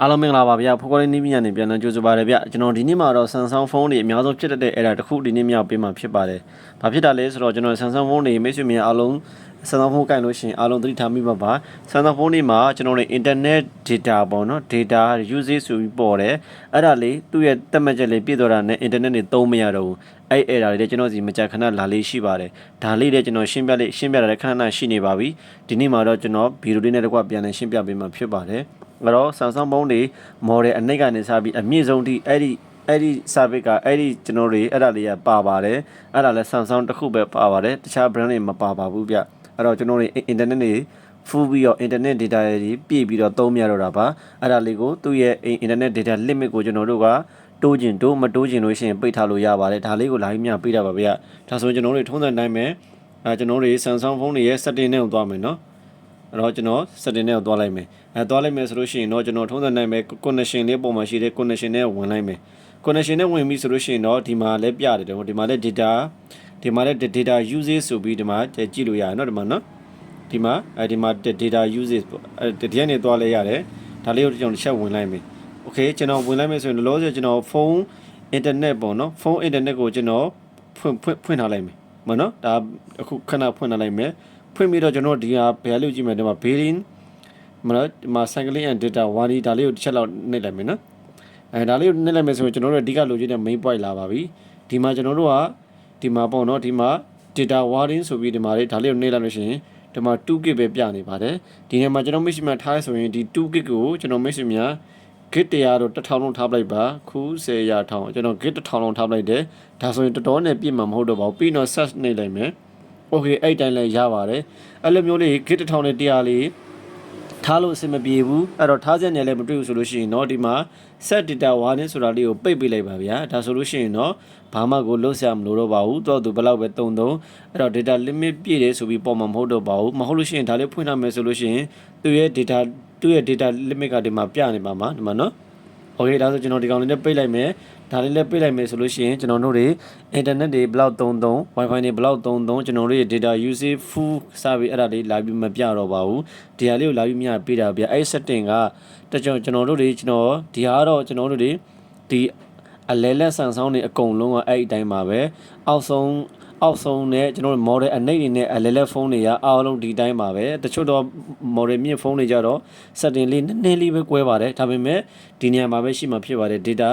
အားလုံးမင်္ဂလာပါဗျာဖိုကောလေးနီးမြညာနေပြန်လည်ကြိုဆိုပါရဗျကျွန်တော်ဒီနေ့မှာတော့ Samsung ဖုန်းတွေအများဆုံးဖြစ်တတ်တဲ့အဲ့ဒါတစ်ခုဒီနေ့မြောက်ပေးမှာဖြစ်ပါတယ်။ဘာဖြစ်တာလဲဆိုတော့ကျွန်တော် Samsung ဖုန်းတွေမိတ်ဆွေများအားလုံး Samsung ဖုန်းကင်လို့ရှိရင်အားလုံးသတိထားမိပါပါ။ Samsung ဖုန်းတွေမှာကျွန်တော်တို့ internet data ပေါ့နော် data usage ဆိုပြီးပေါ်တယ်။အဲ့ဒါလေးသူ့ရဲ့တက်မှတ်ချက်လေးပြည့်သွားတာနဲ့ internet တွေသုံးမရတော့ဘူး။အဲ့အဲ့ဒါလေးတွေကျွန်တော်စီမကြခဏလာလေးရှိပါတယ်။ဒါလေးတွေကျွန်တော်ရှင်းပြလေးရှင်းပြတာလည်းခဏခဏရှိနေပါပြီ။ဒီနေ့မှာတော့ကျွန်တော်ဗီဒီယိုလေးနဲ့တကွပြန်လည်ရှင်းပြပေးမှာဖြစ်ပါတယ်။ အဲ့တော့ Samsung ဖုန်းတွေ model အနှိတ်ကနေစပြီးအမြင့်ဆုံးထိအဲ့ဒီအဲ့ဒီ service ကအဲ့ဒီကျွန်တော်တွေအဲ့ဒါလေးကပါပါတယ်အဲ့ဒါလဲ Samsung တစ်ခုပဲပါပါတယ်တခြား brand တွေမပါပါဘူးဗျအဲ့တော့ကျွန်တော်တွေ internet တွေ full ပြီးတော့ internet data တွေပြည့်ပြီးတော့သုံးမရတော့တာပါအဲ့ဒါလေးကိုသူ့ရဲ့ internet data limit ကိုကျွန်တော်တို့ကတိုးကျင်တိုးမတိုးကျင်လို့ရှိရင်ပိတ်ထားလို့ရပါတယ်ဒါလေးကိုလာပြီးမြပေးတာပါဗျဒါဆိုကျွန်တော်တို့ထုံးစံတိုင်းပဲအဲကျွန်တော်တို့ Samsung ဖုန်းတွေရဲ့ setting နဲ့ကိုသွားမယ်နော် အဲ့တော့ကျွန်တော် setting နဲ့ကိုသွားလိုက်မယ်အဲသွားလိုက်မယ်ဆိုလို့ရှိရင်တော့ကျွန်တော်ထုံးစံနိုင်ပဲ connection လေးပုံမှန်ရှိတဲ့ connection နဲ့ဝင်လိုက်မယ် connection နဲ့ဝင်ပြီဆိုလို့ရှိရင်တော့ဒီမှာလည်းပြတယ်တော့ဒီမှာလည်း data ဒီမှာလည်း data usage ဆိုပြီးဒီမှာကြည့်လို့ရတယ်เนาะဒီမှာเนาะဒီမှာအဲဒီမှာ data usage ပေါ့အဲဒီကနေသွားလဲရတယ်ဒါလေးကိုကျွန်တော်တစ်ချက်ဝင်လိုက်မယ် okay ကျွန်တော်ဝင်လိုက်မယ်ဆိုရင်လောလောဆယ်ကျွန်တော်ဖုန်း internet ပေါ့နော်ဖုန်း internet ကိုကျွန်တော်ဖွင့်ဖွင့်ဖွင့်ထားလိုက်မယ်မနော်ဒါအခုခဏဖွင့်ထားလိုက်မယ် ဖွင့်ပြီးတော့ကျွန်တော်ဒီဟာဘယ်လိုကြည့်မယ်ဒီမှာ billing မနော်ဒီမှာ cycling and data wari ဒါလေးကိုတစ်ချက်လောက်နှိပ်လိုက်မယ်နော်အဲဒါလေးကိုနှိပ်လိုက်မယ်ဆိုရင်ကျွန်တော်တို့အဓိကလိုချင်တဲ့ main point လာပါပြီဒီမှာကျွန်တော်တို့ကဒီမှာပေါ့နော်ဒီမှာ data warning ဆိုပြီးဒီမှာလေးဒါလေးကိုနှိပ်လိုက်လို့ရှိရင်ဒီမှာ 2GB ပဲပြနေပါတယ်ဒီနေရာမှာကျွန်တော် mission မှာထားရဆိုရင်ဒီ 2GB ကိုကျွန်တော် mission များ git တရားတော့1000လုံးထားပလိုက်ပါခု10ရာထောင်ကျွန်တော် git 1000လုံးထားပလိုက်တယ်ဒါဆိုရင်တော်တော်နဲ့ပြည့်မှာမဟုတ်တော့ပါဘူးပြီးတော့ search နှိပ်လိုက်မယ် okay အဲ့တိုင်းလည်းရပါတယ်အဲ့လိုမျိုးလေး git 1000နဲ့တရားလေးထားလို့အဆင်မပြေဘူးအဲ့တော့ထားချက်နဲ့လည်းမတွေ့ဘူးဆိုလို့ရှိရင်တော့ဒီမှာ set data warning ဆိုတာလေးကိုပိတ်ပေးလိုက်ပါဗျာဒါဆိုလို့ရှိရင်တော့ဘာမှကိုလုံးဆရာမလို့တော့ပါဘူးတော့သူဘယ်လောက်ပဲတုံတုံအဲ့တော့ data limit ပြည့်တယ်ဆိုပြီးပေါ်မှာမဟုတ်တော့ပါဘူးမဟုတ်လို့ရှိရင်ဒါလေးဖွင့်ထားမယ်ဆိုလို့ရှိရင်သူရဲ့ data သူ့ရဲ့ data limit ကဒီမှာပြနေပါမှာဒီမှာနော် okay ဒါဆိုကျွန်တော်ဒီကောင်လေးနဲ့ပိတ်လိုက်မယ်ဒါလေးလည်းပိတ်လိုက်မယ်ဆိုလို့ရှိရင်ကျွန်တော်တို့တွေ internet တွေဘယ်လောက်သုံးသုံး wifi တွေဘယ်လောက်သုံးသုံးကျွန်တော်တို့ရဲ့ data usage full service အဲ့ဒါလေးလာပြီးမပြတော့ပါဘူးဒီဟာလေးကိုလာပြီးမြပေးတာပြအဲ့ setting ကတကြောင်ကျွန်တော်တို့တွေကျွန်တော်ဒီဟာကတော့ကျွန်တော်တို့တွေဒီအလဲလက်ဆန်ဆောင်တွေအကုန်လုံးကအဲ့ဒီအတိုင်းပါပဲအောက်ဆုံး အောက်ဆုံးနဲ့ကျွန်တော်တို့ model အနှိမ့်တွေနဲ့အလဲလက်ဖုန်းတွေကအားလုံးဒီတိုင်းပါပဲတချို့တော့ model မြင့်ဖုန်းတွေကြတော့ setting လေးနည်းနည်းလေးပဲကွဲပါတယ်ဒါပေမဲ့ဒီနေရာမှာပဲရှိမှဖြစ်ပါတယ် data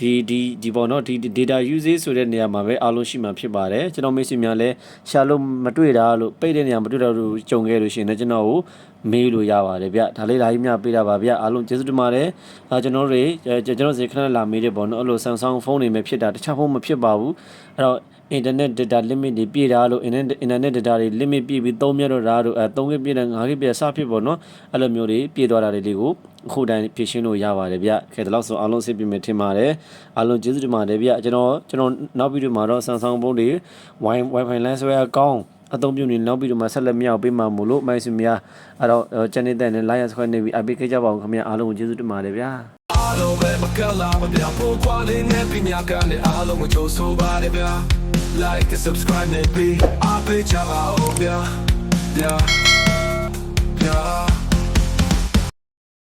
ဒီဒီဒီပေါ်တော့ဒီ data usage ဆိုတဲ့နေရာမှာပဲအားလုံးရှိမှဖြစ်ပါတယ်ကျွန်တော်မိတ်ဆွေများလည်းရှာလို့မတွေ့တာလို့ပိတ်တဲ့နေရာမတွေ့တော့လို့ကြုံခဲ့လို့ရှိရင်လည်းကျွန်တော်ကိုမေးလို့ရပါတယ်ဗျဒါလေးလာကြီးများပေးတာပါဗျအားလုံးကျေးဇူးတင်ပါတယ်အဲကျွန်တော်တို့တွေကျွန်တော်စီခဏလာမေးတယ်ပေါ့နော်အဲ့လို Samsung ဖုန်းတွေပဲဖြစ်တာတခြားဖုန်းမဖြစ်ပါဘူးအဲ့တော့ internet data limit တွေပြည့်တာလို့ internet internet data တွေ limit ပြည့်ပြီး3မြတ်တော့တာတို့အဲ3ပြည့်တယ်5ပြည့်စဖြစ်ပေါ့နော်အဲ့လိုမျိုးတွေပြည့်သွားတာလေးကိုအခုတိုင်းဖြည့်ရှင်းလို့ရပါတယ်ဗျခဲတလောက်ဆိုအားလုံးစိတ်ပြည့်မယ်ထင်ပါတယ်အားလုံးကျေးဇူးတင်ပါတယ်ဗျကျွန်တော်ကျွန်တော်နောက်ဗီဒီယိုမှာတော့ Samsung ဖုန်းတွေ Wi Wi-Fi လမ်းဆွဲအကောင်းအသုံးပြုနေနောက်ပြီးတော့မှဆက်လက်မြောက်ပေးမှာမို့လို့မိုက်စများအဲ့တော့ channel တဲ့နဲ့ like ဆွဲနေပြီးအပိခဲ့ကြပါအောင်ခင်ဗျအားလုံးကိုကျေးဇူးတင်ပါတယ်ဗျာအားလုံးပဲမကလာမပြောင်းဖို့ကွာလေးနဲ့ပြညာကနေအားလုံးကိုကြိုးဆိုပါရဗျာ like and subscribe နဲ့ပြီးအားပေးကြပါဦးဗျာဗျာဗျာ